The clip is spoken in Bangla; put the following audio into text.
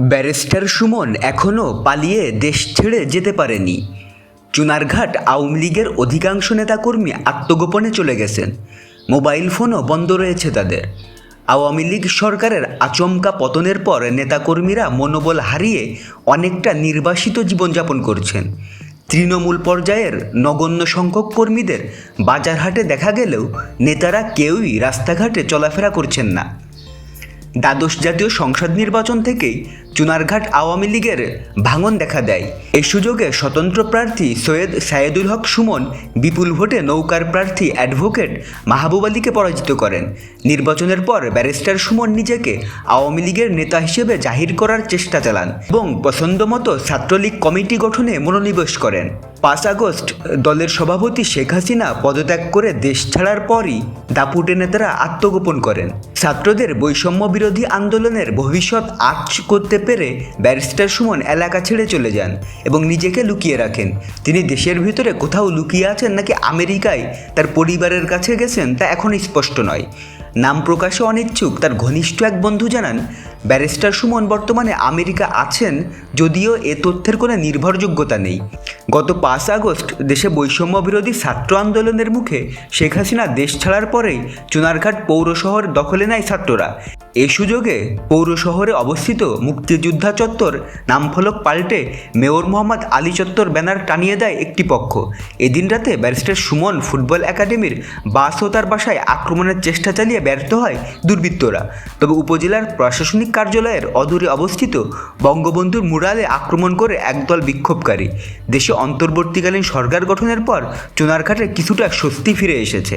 ব্যারিস্টার সুমন এখনও পালিয়ে দেশ ছেড়ে যেতে পারেনি। চুনারঘাট আওয়ামী লীগের অধিকাংশ নেতাকর্মী আত্মগোপনে চলে গেছেন। মোবাইল ফোনও বন্ধ রয়েছে তাদের। আওয়ামী লীগ সরকারের আচমকা পতনের পর নেতাকর্মীরা মনোবল হারিয়ে অনেকটা নির্বাসিত জীবনযাপন করছেন। তৃণমূল পর্যায়ের নগণ্য সংখ্যক কর্মীদের বাজারহাটে দেখা গেলেও নেতারা কেউই রাস্তাঘাটে চলাফেরা করছেন না। দ্বাদশ জাতীয় সংসদ নির্বাচন থেকেই চুনারঘাট আওয়ামী লীগের ভাঙন দেখা দেয়। এ সুযোগে স্বতন্ত্র প্রার্থী সৈয়দ সায়েদুল হক সুমন বিপুল ভোটে নৌকার প্রার্থী অ্যাডভোকেট মাহবুব আলীকে পরাজিত করেন। নির্বাচনের পর ব্যারিস্টার সুমন নিজেকে আওয়ামী লীগের নেতা হিসেবে জাহির করার চেষ্টা চালান এবং পছন্দমতো ছাত্রলীগ কমিটি গঠনে মনোনিবেশ করেন। পাঁচ আগস্ট দলের সভাপতি শেখ হাসিনা পদত্যাগ করে দেশ ছাড়ার পরই দাপুটে নেতারা আত্মগোপন করেন। ছাত্রদের বৈষম্য বিরোধী আন্দোলনের ভবিষ্যৎ আজ করতে পেরে ব্যারিস্টার সুমন এলাকা ছেড়ে চলে যান এবং নিজেকে লুকিয়ে রাখেন। তিনি দেশের ভিতরে কোথাও লুকিয়ে আছেন নাকি আমেরিকায় তার পরিবারের কাছে গেছেন তা এখন স্পষ্ট নয়। নাম প্রকাশে অনিচ্ছুক, তার ঘনিষ্ঠ এক বন্ধু জানান, ব্যারিস্টার সুমন বর্তমানে আমেরিকা আছেন, যদিও এ তথ্যের কোনো নির্ভরযোগ্যতা নেই। গত পাঁচ আগস্ট দেশে বৈষম্য বিরোধী ছাত্র আন্দোলনের মুখে শেখ হাসিনা দেশ ছাড়ার পরেই চুনারঘাট পৌর শহর দখলে নেয় ছাত্ররা। এই সুযোগে পৌর শহরে অবস্থিত মুক্তিযোদ্ধা চত্বর নামফলক পাল্টে মেয়র মোহাম্মদ আলী চত্বর ব্যানার টানিয়ে দেয় একটি পক্ষ। এদিন রাতে ব্যারিস্টার সুমন ফুটবল একাডেমির বাস ও তার বাসায় আক্রমণের চেষ্টা চালিয়ে ব্যর্থ হয় দুর্বৃত্তরা। তবে উপজেলার প্রশাসনিক কার্যালয়ের অদূরে অবস্থিত বঙ্গবন্ধুর মুরালে আক্রমণ করে একদল বিক্ষোভকারী। দেশে অন্তর্বর্তীকালীন সরকার গঠনের পর চুনারঘাটে কিছুটা স্বস্তি ফিরে এসেছে।